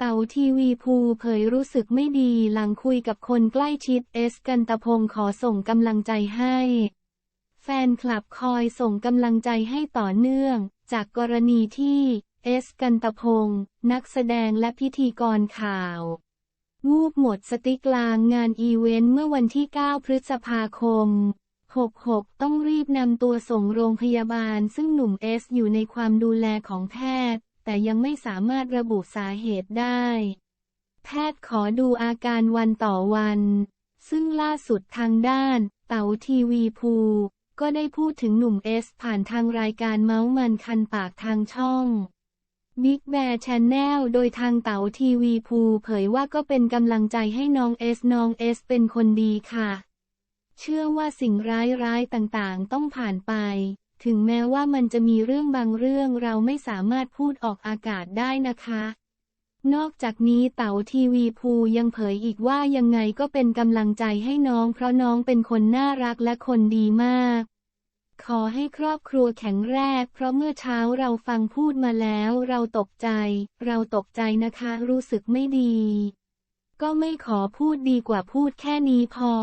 เต่าทีวีภูเผยรู้สึกไม่ดีหลังคุยกับคนใกล้ชิดเอสกันตะพงขอส่งกำลังใจให้ แฟนคลับคอยส่งกำลังใจให้ต่อเนื่อง จากกรณีที่เอสกันตะพงนักแสดงและพิธีกรข่าววูบหมดสติกลางงานอีเวนต์เมื่อวันที่ 9 พฤษภาคม 66 ต้องรีบนำตัวส่งโรงพยาบาลซึ่งหนุ่มเอสอยู่ในความดูแลของแพทย์ แต่ยังไม่สามารถระบุสาเหตุได้ แพทย์ขอดูอาการวันต่อวัน ซึ่งล่าสุดทางด้าน เต๋าทีวีภูก็ได้พูดถึงหนุ่มเอสผ่านทางรายการเมาส์มันคันปากทางช่อง Big Bear Channel โดยทางเต๋าทีวีภูเผยว่าก็เป็นกำลังใจให้น้องเอสน้องเอสเป็นคนดีค่ะ เชื่อว่าสิ่งร้ายๆต่างๆต้องผ่านไป ถึงแม้ว่ามันจะมีเรื่องบางเรื่องเราไม่สามารถพูดออกอากาศได้นะคะ นอกจากนี้เต๋าทีวีภูยังเผยอีกว่ายังไงก็เป็นกำลังใจให้น้องเพราะน้องเป็นคนน่ารักและคนดีมาก ขอให้ครอบครัวแข็งแรงเพราะเมื่อเช้าเราฟังพูดมาแล้ว เราตกใจ เราตกใจนะคะ รู้สึกไม่ดี ก็ไม่ขอพูดดีกว่าพูดแค่นี้พอ